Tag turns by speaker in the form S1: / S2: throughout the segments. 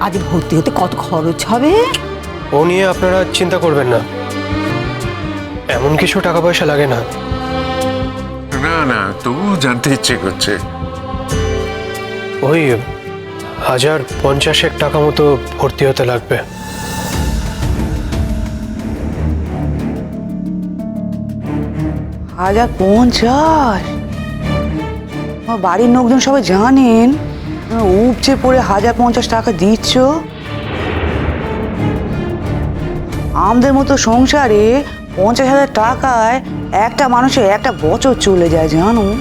S1: আজ ভর্তি হতে কত খরচ হবে?
S2: ও নিয়ে আপনারা চিন্তা করবেন না। এমন কিছু টাকা পয়সা লাগে না।
S3: না না তবু জানতে ইচ্ছে করছে।
S2: ওই হাজার পঞ্চাশেক টাকা মতো ভর্তি হতে লাগবে।
S4: হাজার পঞ্চাশ? আমার বাড়ির লোকজন সবাই জানেন। উপচে পড়ে হাজার পঞ্চাশ টাকা দিচ্ছ? আমাদের মতো সংসারে পঞ্চাশ হাজার টাকায় একটা মানুষের একটা বছর চলে যায়, জানো?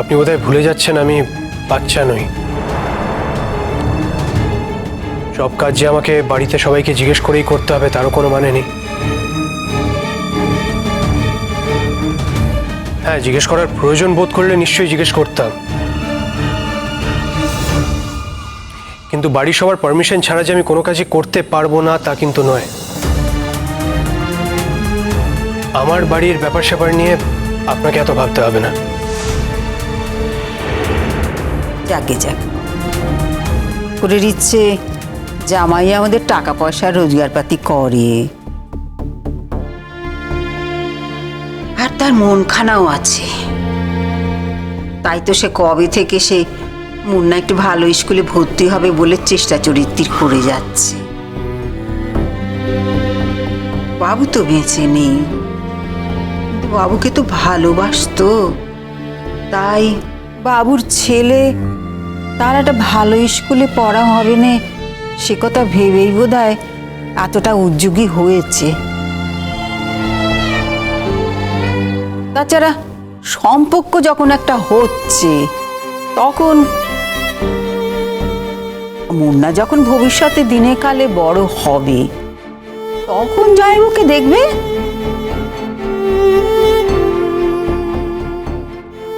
S2: আপনি বোধহয় ভুলে যাচ্ছেন, আমি বাচ্চা নই। সব কাজ যে আমাকে বাড়িতে সবাইকে জিজ্ঞেস করেই করতে হবে, তারও কোনো মানে নেই। হ্যাঁ জিজ্ঞেস করার প্রয়োজন বোধ করলে নিশ্চয়ই জিজ্ঞেস করতাম। কিন্তু বাড়ির সবার পারমিশন ছাড়া যে আমি কোনো কাজই করতে পারব না, তা কিন্তু নয়। আমার বাড়ির ব্যাপার স্যাপার নিয়ে আপনাকে এত ভাবতে হবে না।
S1: যাকে করে দিচ্ছে জামাই আমাদের টাকা পয়সা রোজগারপাতি করে আর তার মনখানাও আছে। তাই তো সে কবে থেকে সে মুন্না একটু ভালো স্কুলে ভর্তি হবে বলে চেষ্টা চরিত্র করে যাচ্ছে। বাবু তো বেঁচে নেই। বাবুকে তো ভালোবাসতো। তাই বাবুর ছেলে তার একটা ভালো স্কুলে পড়া হবে না, সে কথা ভেবেই বোধ হয় এতটা উদ্যোগী হয়েছে। তাছাড়া সম্পর্ক যখন একটা হচ্ছে, তখন মুন্না যখন ভবিষ্যতে দিনে কালে বড় হবে, তখন জয়মুখে দেখবে?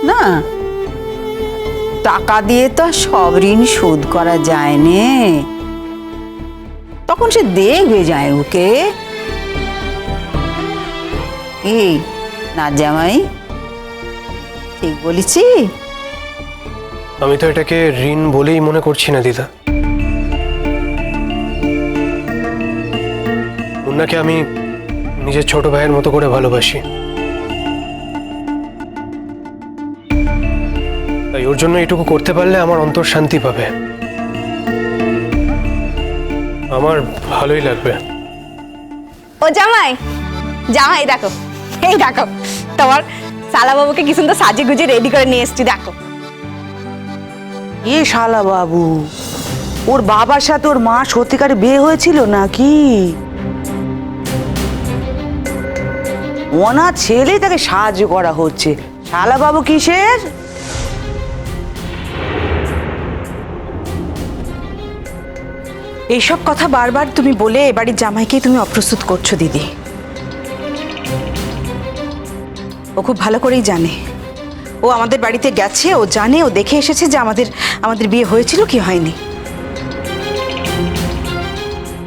S1: না, টাকা দিয়ে তো সব ঋণ শোধ করা যায় নে তখন সে দেখবে যায় ওকে এই না জামাই? ঠিক বলেছি?
S2: আমি তো এটাকে ঋণ বলেই মনে করছি না দিদা। মুন্নাকে আমি নিজের ছোট ভাইয়ের মতো করে ভালোবাসি। তাই ওর জন্য এটুকু করতে পারলে আমার অন্তর শান্তি পাবে। আমার ভালোই লাগবে।
S5: ও জামাই জামাই দেখো এই দেখো। তোমার সালাবাবুকে কি সুন্দর সাজে গুজে রেডি করে নিয়ে এসছি দেখো।
S4: এ শালা বাবু ওর বাবার সাথে ওর মা সত্যিকারে বিয়ে হয়েছিল নাকি? ওনার ছেলে তাকে সাহায্য করা হচ্ছে। শালা বাবু কিসের?
S6: এইসব কথা বারবার তুমি বলে এবাড়ির জামাইকেই তুমি অপ্রস্তুত করছ দিদি। ও খুব ভালো করেই জানে। ও আমাদের বাড়িতে গেছে, ও জানে, ও দেখে এসেছে যে আমাদের আমাদের বিয়ে হয়েছিল কি হয়নি।